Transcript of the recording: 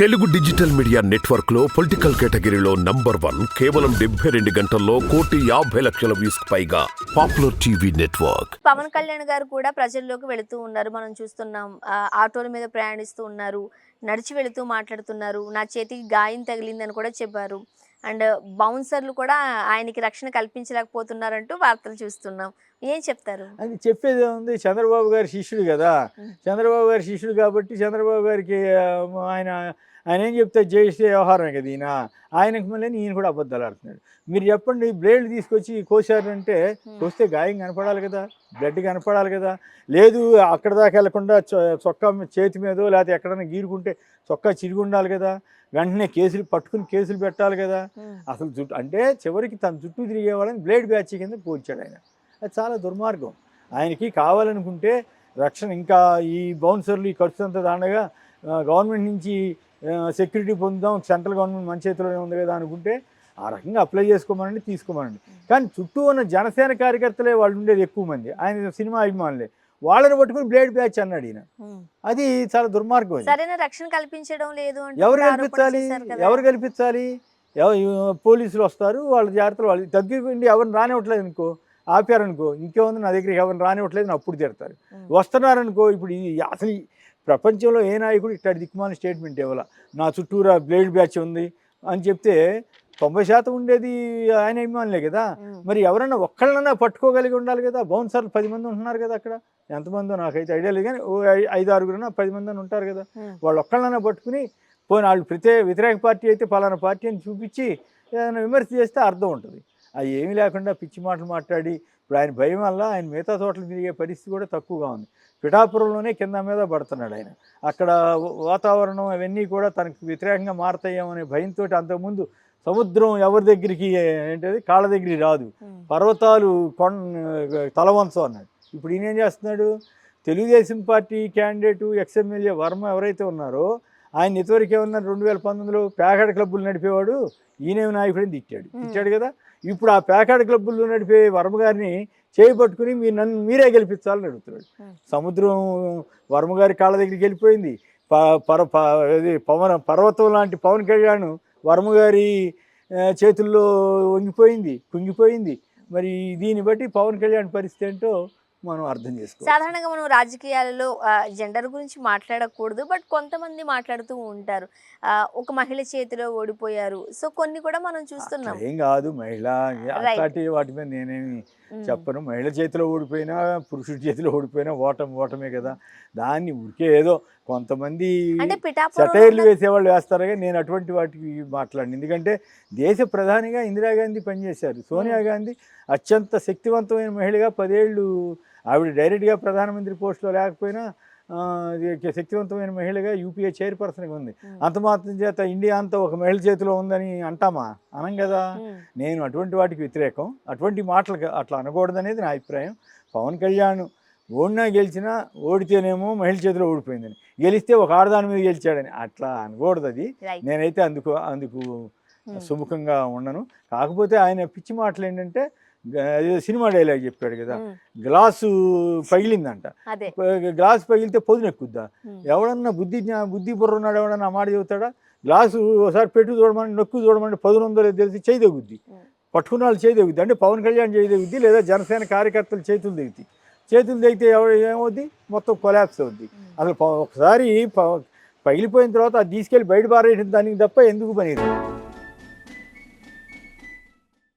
Telugu digital media నెట్వర్క్లో political కేటగిరీలో number one కేవలం డెబ్బై రెండు గంటల్లో కోటి యాభై లక్షల వ్యూస్ పైగా popular TV network. Pavan Kalyan garu కూడా ప్రజల్లోకి వెళుతూ ఉన్నారు. మనం చూస్తున్నాం ఆటోల మీద ప్రయాణిస్తూ ఉన్నారు నడిచి వెళుతూ మాట్లాడుతున్నారు. నా చేతికి గాయం తగిలిందని కూడా చెప్పారు. అండ్ బౌన్సర్లు కూడా ఆయనకి రక్షణ కల్పించలేకపోతున్నారంటూ వార్తలు చూస్తున్నాం. ఏం చెప్తారు? అది చెప్పేది ఉంది చంద్రబాబు గారి శిష్యుడు కదా. చంద్రబాబు గారి శిష్యుడు కాబట్టి చంద్రబాబు గారికి ఆయన ఆయన ఏం చెప్తే జయిస్తే వ్యవహారం కదా ఈయన. ఆయనకు మళ్ళీ ఈయన కూడా అబద్ధాలు ఆడుతున్నాడు. మీరు చెప్పండి బ్లేడ్ తీసుకొచ్చి కోసారంటే కోస్తే గాయం కనపడాలి కదా బ్లడ్ కనపడాలి కదా. లేదు అక్కడ దాకా వెళ్ళకుండా చొక్కా చేతి మీదో లేకపోతే ఎక్కడైనా గీరుకుంటే చొక్కా చిరిగి ఉండాలి కదా. వెంటనే కేసులు పట్టుకుని కేసులు పెట్టాలి కదా. అసలు జుట్టు అంటే చివరికి తన చుట్టూ తిరిగే వాళ్ళని బ్లేడ్ బ్యాచ్ కింద పోల్చాడు ఆయన. అది చాలా దుర్మార్గం. ఆయనకి కావాలనుకుంటే రక్షణ ఇంకా ఈ బౌన్సర్లు ఈ ఖర్చు అంతా దాండగా గవర్నమెంట్ నుంచి సెక్యూరిటీ పొందుదాం సెంట్రల్ గవర్నమెంట్ మన చేతిలోనే ఉంది కదా అనుకుంటే ఆ రకంగా అప్లై చేసుకోమనండి తీసుకోమనండి. కానీ చుట్టూ ఉన్న జనసేన కార్యకర్తలే వాళ్ళు ఉండేది ఎక్కువ మంది. ఆయన సినిమా అభిమానులే. వాళ్ళని పట్టుకుని బ్లేడ్ బ్యాచ్ అన్నాడు ఈయన. అది చాలా దుర్మార్గం. సరైన రక్షణ కల్పించడం లేదు ఎవరు కల్పించాలి. ఎవరు కల్పించాలి? పోలీసులు వస్తారు వాళ్ళ జాగ్రత్తలు వాళ్ళు తగ్గిపోయింది ఎవరిని రానివ్వట్లేదు అనుకో. ఆపారనుకో ఇంకేముంది నా దగ్గరికి ఎవరిని రానివ్వట్లేదు అప్పుడు తిడతారు. వస్తున్నారనుకో ఇప్పుడు ఇది అసలు ప్రపంచంలో ఏ నాయకుడు ఇట్లాంటి దిక్కుమాల స్టేట్మెంట్ ఇవ్వాల? నా చుట్టూరా బ్లేడ్ బ్యాచ్ ఉంది అని చెప్తే తొంభై శాతం ఉండేది ఆయన అభిమానులే కదా. మరి ఎవరన్నా ఒక్కళ్ళన్నా పట్టుకోగలిగి ఉండాలి కదా? బౌన్సర్లు పది మంది ఉంటున్నారు కదా అక్కడ. ఎంతమందో నాకైతే ఐడియా లేదు కానీ ఐదు ఆరుగురున్నా పది మంది అని ఉంటారు కదా. వాళ్ళు ఒక్కళ్ళన్నా పట్టుకుని పోయిన వాళ్ళు ప్రత్యేక వ్యతిరేక పార్టీ అయితే పలానా పార్టీ అని చూపించి ఏదైనా విమర్శ చేస్తే అర్థం ఉంటుంది. అది ఏమీ లేకుండా పిచ్చి మాటలు మాట్లాడి ఇప్పుడు ఆయన భయం వల్ల ఆయన మిగతా చోట్ల తిరిగే పరిస్థితి కూడా తక్కువగా ఉంది. పిఠాపురంలోనే కింద మీద పడుతున్నాడు ఆయన. అక్కడ వాతావరణం అవన్నీ కూడా తనకు వ్యతిరేకంగా మారతాయేమనే భయంతో అంతకుముందు సముద్రం ఎవరి దగ్గరికి ఏంటది? కాళ్ళ దగ్గరికి రాదు. పర్వతాలు కొన్ తలవంచం అన్నాడు. ఇప్పుడు ఈయన ఏం చేస్తున్నాడు? తెలుగుదేశం పార్టీ క్యాండిడేటు ఎక్స్ఎమ్మెల్యే వర్మ ఎవరైతే ఉన్నారో ఆయన ఇంతవరకు ఏమన్నారు రెండు వేల పంతొమ్మిదిలో ప్యాకెట్ క్లబ్బులు నడిపేవాడు ఈయనే నాయకుడిని తిట్టాడు. తిట్టాడు కదా? ఇప్పుడు ఆ ప్యాకెట్ క్లబ్బుల్లో నడిపే వర్మ గారిని చేయబట్టుకుని మీరు నన్ను మీరే గెలిపించాలని అడుగుతున్నాడు. సముద్రం వర్మ గారి కాళ్ళ దగ్గరికి వెళ్ళిపోయింది. పర పవన్ పర్వతం లాంటి పవన్ కళ్యాణ్ వర్మ గారి ఆ, చేతుల్లో వంగిపోయింది కుంగిపోయింది. మరి దీన్ని బట్టి పవన్ కళ్యాణ్ పరిస్థితి ఏంటో మనం అర్థం చేసుకోవాలి సాధారణంగా మనం రాజకీయాలలో జెండర్ గురించి మాట్లాడకూడదు బట్ కొంతమంది మాట్లాడుతూ ఉంటారు. ఒక మహిళ చేతిలో ఓడిపోయారు. సో కొన్ని కూడా మనం చూస్తున్నాం. ఏం కాదు. మహిళ అట్లాంటి వాటి మీద నేనేమి. చెప్పను. మహిళ చేతిలో ఓడిపోయినా పురుషుడి చేతిలో ఓడిపోయినా ఓటమి ఓటమే కదా. దాన్ని ఉరికే ఏదో కొంతమంది సటైర్లు వేసేవాళ్ళు వేస్తారు కానీ నేను అటువంటి వాటికి మాట్లాడిన. ఎందుకంటే దేశ ప్రధానిగా ఇందిరాగాంధీ పనిచేశారు. సోనియా గాంధీ అత్యంత శక్తివంతమైన మహిళగా పదేళ్ళు ఆవిడ డైరెక్ట్గా ప్రధానమంత్రి పోస్టులో లేకపోయినా శక్తివంతమైన మహిళగా యూపీఏ చైర్పర్సన్గా ఉంది. అంత మాత్రం చేత ఇండియా అంతా ఒక మహిళ చేతిలో ఉందని అంటామా? అనం కదా. నేను అటువంటి వాటికి వ్యతిరేకం. అటువంటి మాటలు అట్లా అనకూడదనేది నా అభిప్రాయం. పవన్ కళ్యాణ్ ఓడినా గెలిచినా ఓడితేనేమో మహిళ చేతిలో ఓడిపోయిందని. గెలిస్తే ఒక ఆడదాని మీద గెలిచాడని. అట్లా అనకూడదు అది. నేనైతే అందుకు అందుకు సుముఖంగా ఉండను. కాకపోతే ఆయన పిచ్చి మాటలు ఏంటంటే సినిమా డైలాగ్ చెప్పాడు కదా. గ్లాసు పగిలిందంట. గ్లాస్ పగిలితే పొదును ఎక్కుద్దా ఉమ్. ఎవడన్నా బుద్ధి బుద్ధి బుర్ర ఉన్నాడు ఎవడన్నా మాట చెబుతాడా? గ్లాసు ఒకసారి పెట్టు చూడమని నొక్కు చూడమని పదును ఉందో లేదో తెలిసి చేయి తెగుద్ది. పట్టుకున్న వాళ్ళు చేయి తెగుద్ది. అంటే పవన్ కళ్యాణ్ చేయి తెగుద్ది లేదా జనసేన కార్యకర్తలు చేతులు తెగుతాయి చేతులు తెగితే ఎవరు ఏమవుద్ది? మొత్తం కొలాప్స్ అవుద్ది. అసలు ఒకసారి పగిలిపోయిన తర్వాత అది తీసుకెళ్ళి బయట పారేయడం దానికి తప్ప ఎందుకు పనిది